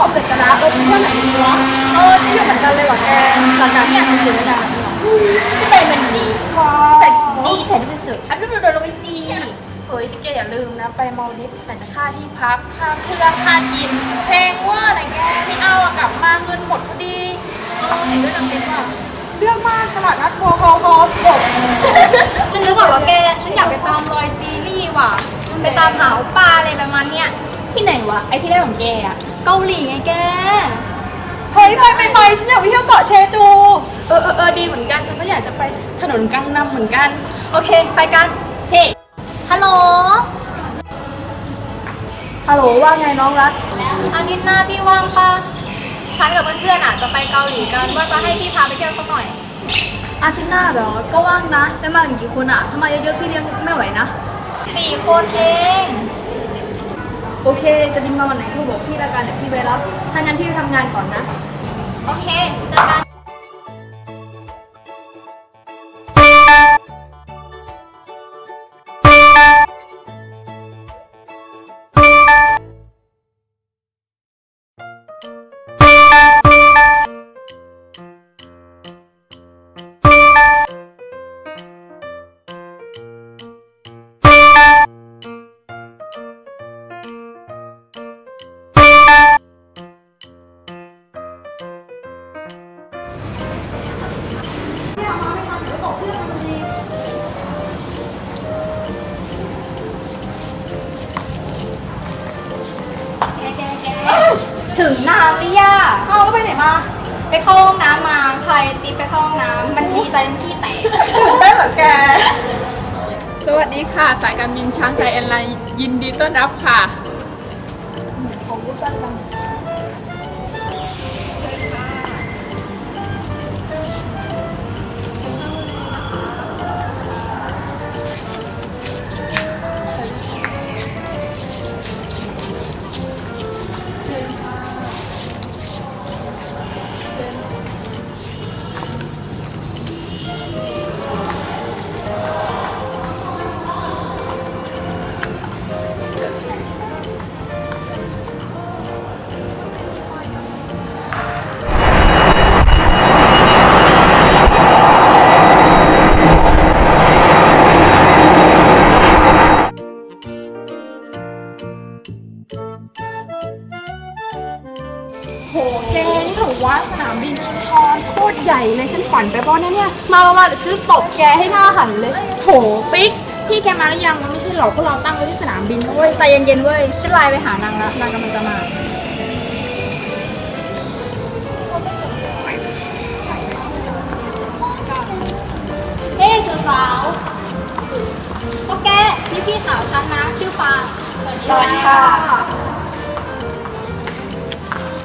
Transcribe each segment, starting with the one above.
สอบเสร็จกันแล้วเออเที่ยวไหนดีวะเออที่อยู่เหมือนกันเลยว่ะแกหลังจากที่อ่านหนังสือแล้วนะที่ไปมันดีแต่ดีแท้ที่สุดอันนี้เราโดนลงไปจีเฮ้ยแกอย่าลืมนะ ไปมาดิฟแต่จะค่าที่พักค่าเครื่องค่ากินแพงว่าอะไรแกไม่เอาอะกลับมาเงินหมดพอดีเออเห็นด้วยน้ำเต็มว่าเรื่องมากขนาดนัดพอพอพอจบฉันนึกออกว่าแกฉันอยากไปตามรอยซีรีส์ว่ะไปตามหาปลาอะไรประมาณเนี้ยที่ไหนวะไอที่ได้ของแกอะ เกาหลีไงแก เฮ้ยไปไปไปฉันอยากไปเที่ยวเกาะเชจู เออเออเออดีเหมือนกัน ฉันก็อยากจะไปถนนกังนำเหมือนกัน โอเค ไปกัน เฮ้ฮัลโหล ฮัลโหลว่าไงน้องรัก อาทิตย์หน้าพี่ว่างปะฉันกับเพื่อนๆอะจะไปเกาหลีกันว่าจะให้พี่พาไปเที่ยวสักหน่อย อาทิตย์หน้าเหรอ ก็ว่างนะ ได้มาถึงกี่คนอะถ้ามาเยอะๆพี่เลี้ยงไม่ไหวนะ สี่คนเอง โอเค จะบินมาวันไหนโทรบอกพี่ละกันเดี๋ยวพี่ไปรับ ถ้างั้นพี่ไปทำงานก่อนนะ โอเคเจอกัน ถึงนานหรือยัง เอาแล้วไปไหนมาไปเข้าห้องน้ำมาใครติ๊บไปเข้าห้องน้ำมันดีใจจนขี้แตก ตื่นเต้นเหรอแก สวัสดีค่ะ สายการบินช้างไทยแอร์ไลน์ยินดีต้อนรับค่ะ ญ่เลยฉันฝันไปบ้านนะเนี่ย มามามาเดี๋ยวชื่อตบแกให้หน้าหันเลยโหปิ๊ก พี่แกมาหรือยังมันไม่ใช่หรอกพวกเราตั้งไว้ที่สนามบินนะเว้ย ใจเย็นๆเว้ยฉันไลน์ไปหานางแล้วนางกำลังจะมา เฮ้ยสาวๆพวกแกนี่พี่สาวฉันนะ ชื่อฟางสวัสดีค่ะ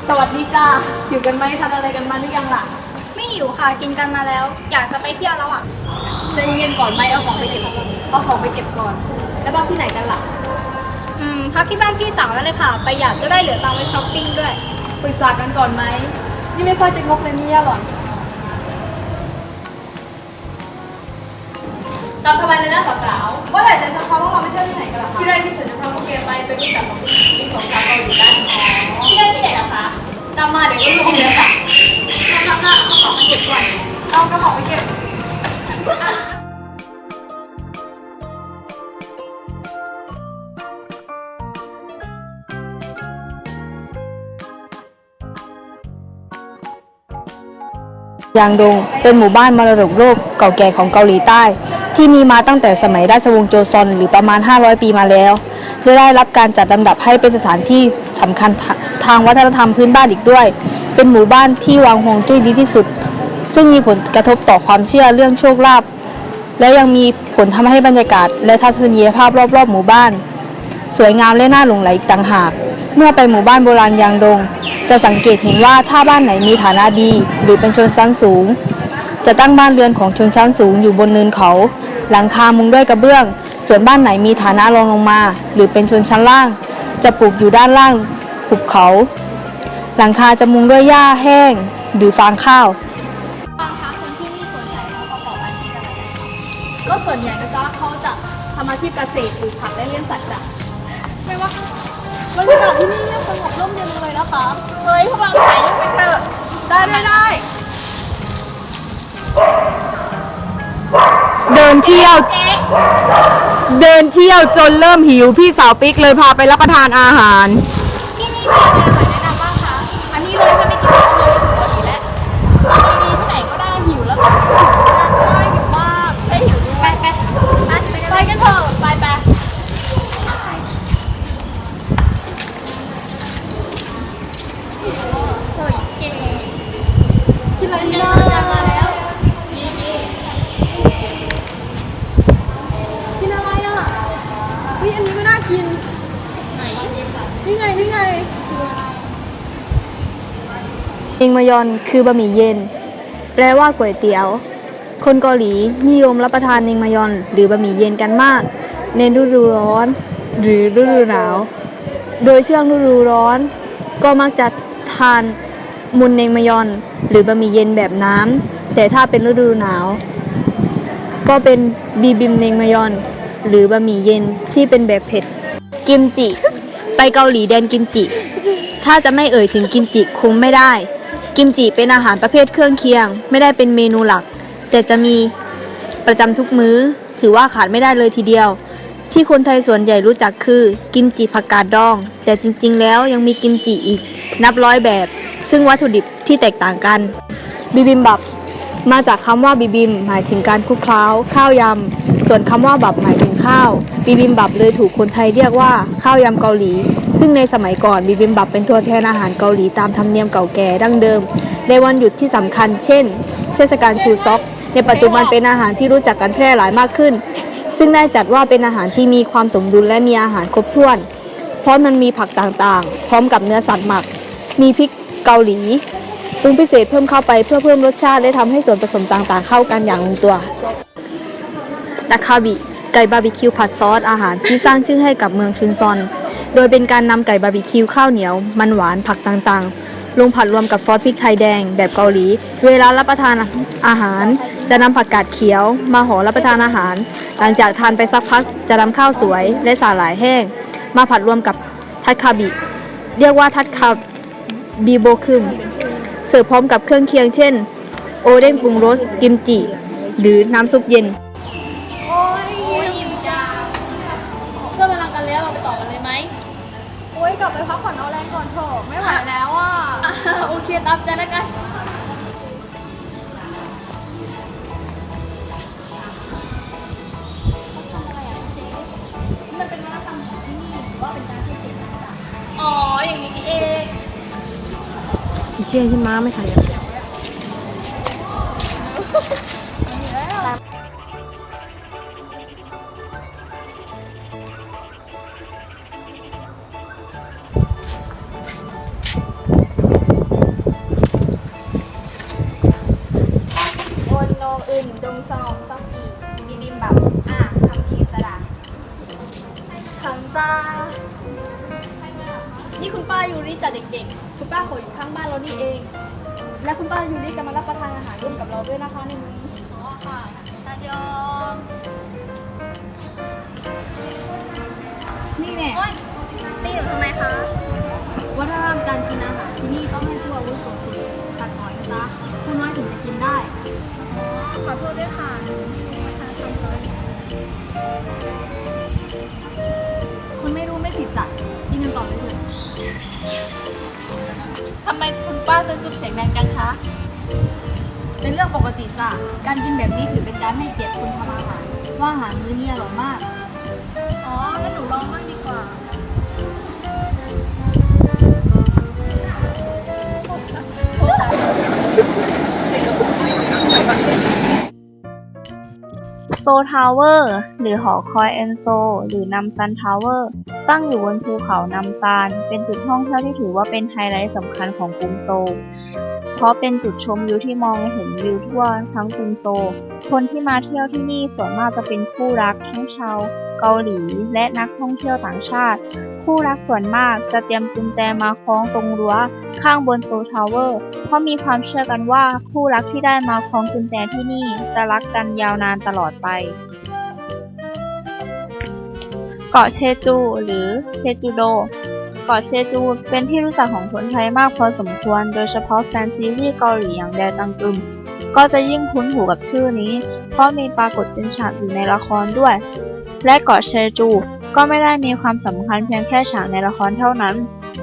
สวัสดีจ้าอยู่กันไหมทานอะไรกันมาหรือยังล่ะไม่ หิวค่ะ กินกันมาแล้ว อยากจะไปเที่ยวแล้วอะใจเย็นๆก่อนไหมเอาของไปเก็บเอาของไปเก็บก่อน แล้วบ้านที่ไหนกันล่ะอืมพักที่บ้านพี่สาวแล้วเลยค่ะประหยัดจะได้เหลือตังค์ไว้ช้อปปิ้งด้วยปรึกษากันก่อนไหมนี่ไม่ค่อยจะงกเลยเนี่ยหรอตามสบายเลยนะสาวๆว่าแต่จะพาพวกเราไปเที่ยวที่ไหนกันล่ะคะที่แรกที่สุดจะพาพวกแกไปไปรู้จักกับชีวิตของชาวเกาหลีกันที่ได้ที่ไหนอะคะ ตามมาเดี๋ยวก็รู้เลยค่ะทำหน้าเอาของมาเก็บก่อนเอากระเป๋าไปเก็บยางดงเป็นหมู่บ้านมรดกโลกเก่าแก่ของเกาหลีใต้ ที่มีมาตั้งแต่สมัยราชวงศ์โจซอนหรือประมาณ 500 ปีมาแล้ว และได้รับการจัดลำดับให้เป็นสถานที่สำคัญทาทางวัฒนธรรมพื้นบ้านอีกด้วย เป็นหมู่บ้านที่วางฮวงจุ้ยดีที่สุด ซึ่งมีผลกระทบต่อความเชื่อเรื่องโชคลาภและยังมีผลทำให้บรรยากาศ และทัศนียภาพรอบๆ หมู่บ้าน สวยงามและน่าหลงไหลอีกต่างหาก เมื่อไปหมู่บ้านโบราณยางดง จะสังเกตเห็นว่าถ้าบ้านไหนมีฐานะดี หรือเป็นชนชั้นสูง จะตั้งบ้านเรือนของชนชั้นสูงอยู่บนเนินเขา หลังคามุงด้วยกระเบื้อง ส่วนบ้านไหนมีฐานะรองลงมา หรือเป็นชนชั้นล่าง จะปลูกอยู่ด้านล่างหุบเขา หลังคาจะมุงด้วยหญ้าแห้ง หรือฟางข้าวบางครั้งคนที่นี่ส่วนใหญ่เขาประกอบอาชีพอะไรกันก็ส่วนใหญ่นะจ๊ะเขาจะทำอาชีพเกษตรปลูกผักและเลี้ยงสัตว์จ้ะไม่ว่าบรรยากาศที่นี่เงียบสงบร่มเย็นจังเลยนะคะเฮ้ยพวกเราถ่ายรูปกันเถอะได้ได้ได้ ดินเที่ยว เดินเที่ยวจนเริ่มหิวพี่สาวปิ๊กเลยพาไปรับประทานอาหาร ที่นี่มีอะไรอร่อยแนะนำบ้างคะ อันนี้เลยถ้าไม่กินข้าวเลยถึงเกาหลีแล้วดีๆที่ไหนก็ได้หิวแล้วก็ใช่หิวมากใช่หิวด้วย ไปไปไปกันเถอะ ไปไปเฮ้ยเก่ง กินอะไรดี เดิ นะ นมาแล้ว กินอะไรอะเฮ้ยอันนี้ก็น่ากิน ไหน นี่ไง นี่ไง เอ งมยอนคือบะหมี่เย็น แปลว่าก๋วยเตี๋ยว คนเกาหลีนิยมรับประทานเองมยอน หรือบะหมี่เย็นกันมาก ในฤดูร้อน หรือฤดูหนาว โดยช่วงฤดูร้อน ก็มักจะทานมุนเองมยอน หรือบะหมี่เย็นแบบน้ำแต่ถ้าเป็นฤดูหนาว ก็เป็นบีบิมเนงมยอน หรือบะหมี่เย็นที่เป็นแบบเผ็ดกิมจิ ไปเกาหลีแดนกิมจิ ถ้าจะไม่เอ่ยถึงกิมจิคงไม่ได้ กิมจิเป็นอาหารประเภทเครื่องเคียง ไม่ได้เป็นเมนูหลัก แต่จะมีประจำทุกมื้อ ถือว่าขาดไม่ได้เลยทีเดียว ที่คนไทยส่วนใหญ่รู้จักคือ กิมจิผักกาดดอง แต่จริงๆ แล้วยังมีกิมจิอีก นับร้อยแบบ ซึ่งวัตถุดิบที่แตกต่างกัน บิบิมบับ มาจากคำว่าบิบิม หมายถึงการคลุกเคล้า ข้าวยำ ส่วนคำว่าบับหมายถึงข้าวบิบิมบับเลยถูกคนไทยเรียกว่าข้าวยำเกาหลี ซึ่งในสมัยก่อนบิบิมบับเป็นตัวแทนอาหารเกาหลีตามธรรมเนียมเก่าแก่ดั้งเดิม ในวันหยุดที่สำคัญ เช่น เทศกาลชูซอก ในปัจจุบันเป็นอาหารที่รู้จักกันแพร่หลายมากขึ้น ซึ่งได้จัดว่าเป็นอาหารที่มีความสมดุลและมีอาหารครบถ้วน เพราะมันมีผักต่างๆ พร้อมกับเนื้อสัตว์หมัก มีพริกเกาหลีปรุงพิเศษเพิ่มเข้าไปเพื่อเพิ่มรสชาติและทำให้ส่วนผสมต่างๆ เข้ากันอย่างลงตัว ดาคาบิ ไก่บาร์บีคิวผัดซอสอาหารที่สร้างชื่อให้กับเมืองชุนซอน โดยเป็นการนำไก่บาร์บีคิวข้าวเหนียว มันหวานผักต่างๆ ลงผัดรวมกับซอสพริกไทยแดงแบบเกาหลี เวลารับประทานอาหาร จะนำผักกาดเขียว มาห่อรับประทานอาหาร หลังจากทานไปสักพักจะนำข้าวสวยและสาหร่ายแห้ง มาผัดรวมกับทัดคาบิ เรียกว่าทัดคาบิโบคึมเสิร์ฟพร้อมกับเครื่องเคียงเช่น โอเด้งปรุงรสกิมจิ หรือน้ำซุปเย็น ลับไปพักผ่อนเอาแรงก่อนเถอะไม่ไหวแล้วอะอะ โอเคตามใจแล้วกัน มันเป็นวัฒนธรรมของที่นี่หรือว่าเป็นการให้เกียรติต่างอ๋อ อย่างนี้นี่เอง อีเชี่ยที่ม้าไม่ขยันโอนโนอึนดงซองซอกอีบิบิมบับอะทำทีสระขังซานี่คุณป้ายูริจากเด็กๆ คุณป้าขออยู่ข้างบ้านเรานี่เอง และคุณป้ายูริจะมารับประทานอาหารร่วมกับเราด้วยนะคะในมื้อนี้อ๋อค่ะตาเดียวนี่แน่โอ๊ยตีหนูทำไมคะวัฒนธรรมการกินอาหารที่นี่ต้องให้ผู้อาวุโสสูงตัดน้อยนะจ๊ะ คุณไม่รู้ไม่ผิดจ้ะกินกันต่อเลยเถอะทำไมคุณป้าจะจุบเสียงแรงกันคะ เป็นเรื่องปกติจ้ะการกินแบบนี้ถือเป็นการให้เกียรติคนทำอาหาร ว่าอาหารมื้อนี้อร่อยมาก อ๋องั้นหนูลองบ้างดี โซทาวเวอร์ หรือหอคอยเอนโซ หรือนัมซันทาวเวอร์ ตั้งอยู่บนภูเขานัมซาน เป็นจุดท่องเที่ยวที่ถือว่าเป็นไฮไลท์สำคัญของกรุงโซล เพราะเป็นจุดชมวิวที่มองเห็นวิวทั่วทั้งกรุงโซล คนที่มาเที่ยวที่นี่ส่วนมากจะเป็นคู่รักทั้งชาวเกาหลีและนักท่องเที่ยวต่างชาติ คู่รักส่วนมากจะเตรียมกุญแจมาคล้องตรงรั้วข้างบนโซลทาวเวอร์ เพราะมีความเชื่อกันว่าคู่รักที่ได้มาคล้องกุญแจที่นี่จะรักกันยาวนานตลอดไป เกาะเชจูหรือเชจูโด เกาะเชจูเป็นที่รู้จักของคนไทยมากพอสมควร โดยเฉพาะแฟนซีรีส์เกาหลีอย่างแดตังกึมก็จะยิ่งคุ้นหูกับชื่อนี้ เพราะมีปรากฏเป็นฉากอยู่ในละครด้วย และเกาะเชจู ก็ไม่ได้มีความสำคัญเพียงแค่ฉากในละครเท่านั้น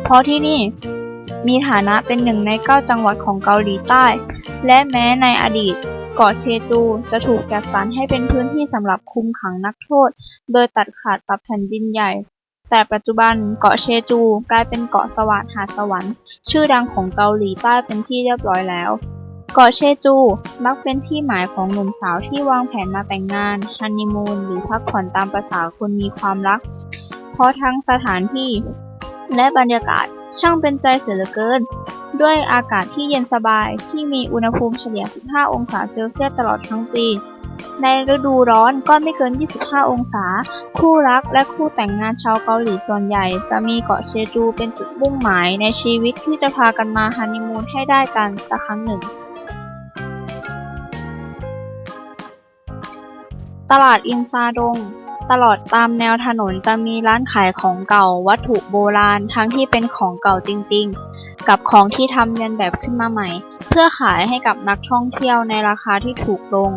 เพราะที่นี่มีฐานะเป็นหนึ่งในเก้าจังหวัดของเกาหลีใต้ และแม้ในอดีตเกาะเชจูจะถูกจัดสรรให้เป็นพื้นที่สำหรับคุมขังนักโทษ โดยตัดขาดกับแผ่นดินใหญ่ แต่ปัจจุบันเกาะเชจูกลายเป็นเกาะสวรรค์หาดสวรรค์ ชื่อดังของเกาหลีใต้เป็นที่เรียบร้อยแล้ว เกาะเชจู มักเป็นที่หมายของหนุ่มสาวที่วางแผนมาแต่งงาน ฮันนีมูน หรือพักผ่อนตามประษาคนมีความรัก เพราะทั้งสถานที่ และบรรยากาศช่างเป็นใจเสียเหลือเกิน ด้วยอากาศที่เย็นสบายที่มีอุณหภูมิเฉลี่ย 15 องศาเซลเซียสตลอดทั้งปี ในฤดูร้อนก็ไม่เกิน 25 องศา คู่รักและคู่แต่งงานชาวเกาหลีส่วนใหญ่ จะมีเกาะเชจูเป็นจุดมุ่งหมายในชีวิตที่จะพากันมาฮันนีมูนให้ได้กันสักครั้งหนึ่ง ตลาดอินซาดง ตลอดตามแนวถนนจะมีร้านขายของเก่าวัตถุโบราณทั้งที่เป็นของเก่าจริงๆ กับของที่ทำเลียนแบบขึ้นมาใหม่ เพื่อขายให้กับนักท่องเที่ยวในราคาที่ถูกลง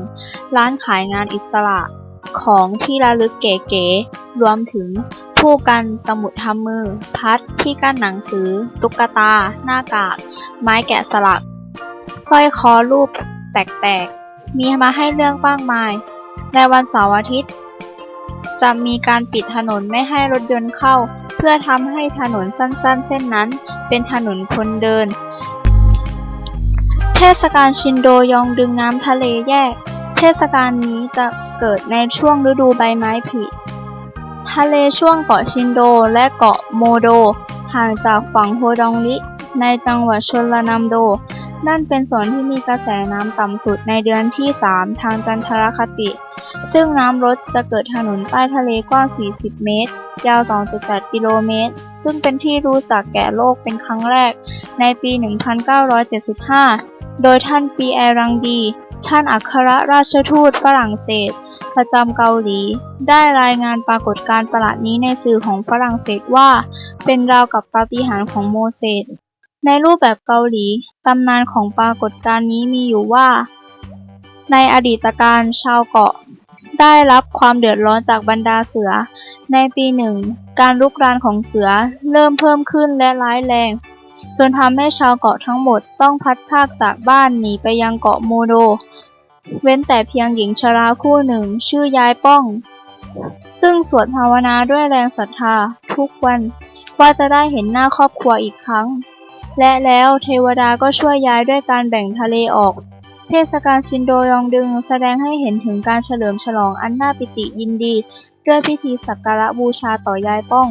ร้านขายงานอิสระ ของที่ระลึกเก๋ๆรวมถึงผู้กันสมุดทำมือ พัดที่กั้นหนังสือ ตุ๊กตา หน้ากาก ไม้แกะสลักสร้อยคอรูปแปลกๆ มีมาให้เลือกมากมาย ในวันเสาร์อาทิตย์ จะมีการปิดถนนไม่ให้รถยนต์เข้า เพื่อทำให้ถนนสั้นๆ เส้นนั้น เป็นถนนคนเดิน เทศกาลชินโดยองดึงน้ำทะเลแยก เทศกาลนี้จะเกิดในช่วงฤดูใบไม้ผลิทะเลช่วงเกาะชินโดและเกาะโมโด ห่างจากฝั่งโฮดองริในจังหวัดชลนัมโด นั่นเป็นส่วนที่มีกระแสน้ำต่ำสุดในเดือนที่ 3 ทางจันทรคติ ซึ่งน้ำลดจะเกิดถนนใต้ทะเลกว้าง 40 เมตร ยาว 2.8 กิโลเมตร ซึ่งเป็นที่รู้จักแก่โลกเป็นครั้งแรกในปี 1975 โดยท่านปีแอรังดี ท่านอัครราชทูตฝรั่งเศส ประจำเกาหลี ได้รายงานปรากฏการณ์ประหลาดนี้ในสื่อของฝรั่งเศสว่า เป็นราวกับปาฏิหาริย์ของโมเสส ในรูปแบบเกาหลี ตำนานของปรากฏการณ์นี้มีอยู่ว่า ในอดีตการชาวเกาะ ได้รับความเดือดร้อนจากบรรดาเสือ ในปีหนึ่ง การลุกรานของเสือเริ่มเพิ่มขึ้นและร้ายแรง จนทำให้ชาวเกาะทั้งหมดต้องพัดพากจากบ้านหนีไปยังเกาะโมโด เว้นแต่เพียงหญิงชราคู่หนึ่งชื่อยายป้อง ซึ่งสวดภาวนาด้วยแรงศรัทธาทุกวันว่าจะได้เห็นหน้าครอบครัวอีกครั้ง และแล้วเทวดาก็ช่วยย้ายด้วยการแบ่งทะเลออก เทศกาลชินโดยองดึงแสดงให้เห็นถึงการเฉลิมฉลองอันน่าปิติยินดี ด้วยพิธีสักการะบูชาต่อยายป้อง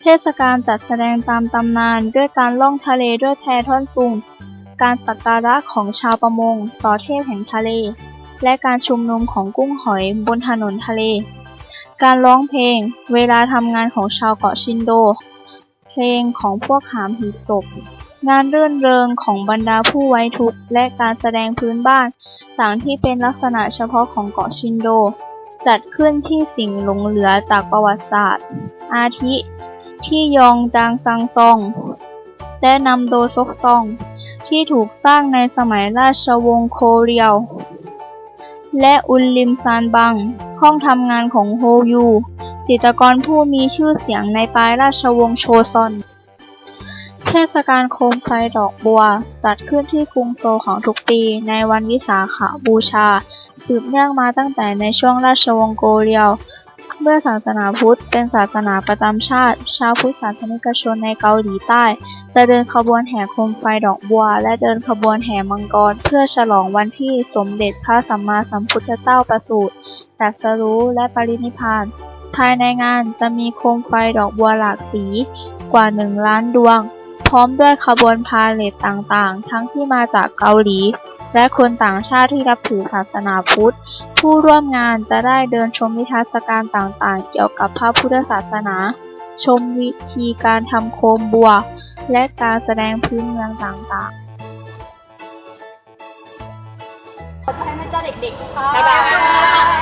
เทศกาลจัดแสดงตามตำนานด้วยการล่องทะเลด้วยแพท่อนซุง การสักการะของชาวประมงต่อเทพแห่งทะเล และการชุมนุมของกุ้งหอยบนถนนทะเล การร้องเพลง เวลาทำงานของชาวเกาะชินโด เพลงของพวกหามหีบศพ งานรื่นเริงของบรรดาผู้ไว้ทุกข์ และการแสดงพื้นบ้าน ต่างที่เป็นลักษณะเฉพาะของเกาะชินโด จัดขึ้นที่สิ่งหลงเหลือจากประวัติศาสตร์ อาทิ ที่ยองจางซังซอง และนำโดซกซอง ที่ถูกสร้างในสมัยราชวงศ์โคเรียว และอุลลิมซานบัง ห้องทำงานของโฮยู จิตรกรผู้มีชื่อเสียงในปลายราชวงศ์โชซอน เทศกาลโคมไฟดอกบัว จัดขึ้นที่กรุงโซลของทุกปีในวันวิสาขบูชา สืบเนื่องมาตั้งแต่ในช่วงราชวงศ์โกเรียว เมื่อศาสนาพุทธเป็นศาสนาประจำชาติ ชาวพุทธศาสนิกชนในเกาหลีใต้ จะเดินขบวนแห่โคมไฟดอกบัว และเดินขบวนแห่มังกร เพื่อฉลองวันที่สมเด็จพระสัมมาสัมพุทธเจ้าประสูติตรัสรู้และปรินิพพาน ภายในงานจะมีโคมไฟดอกบัวหลากสีกว่าหนึ่งล้านดวง ร้อมด้วยขบวนพาเหรดต่างๆ ทั้งที่มาจากเกาหลี และคนต่างชาติที่รับถือศาสนาพุทธ ผู้ร่วมงานจะได้เดินชมนิทรรศการต่างๆ เกี่ยวกับพระพุทธศาสนา ชมวิธีการทำโคมบัว และการแสดงพื้นเมืองต่างๆขอบคุณนะจ๊ะเด็กๆค่ะ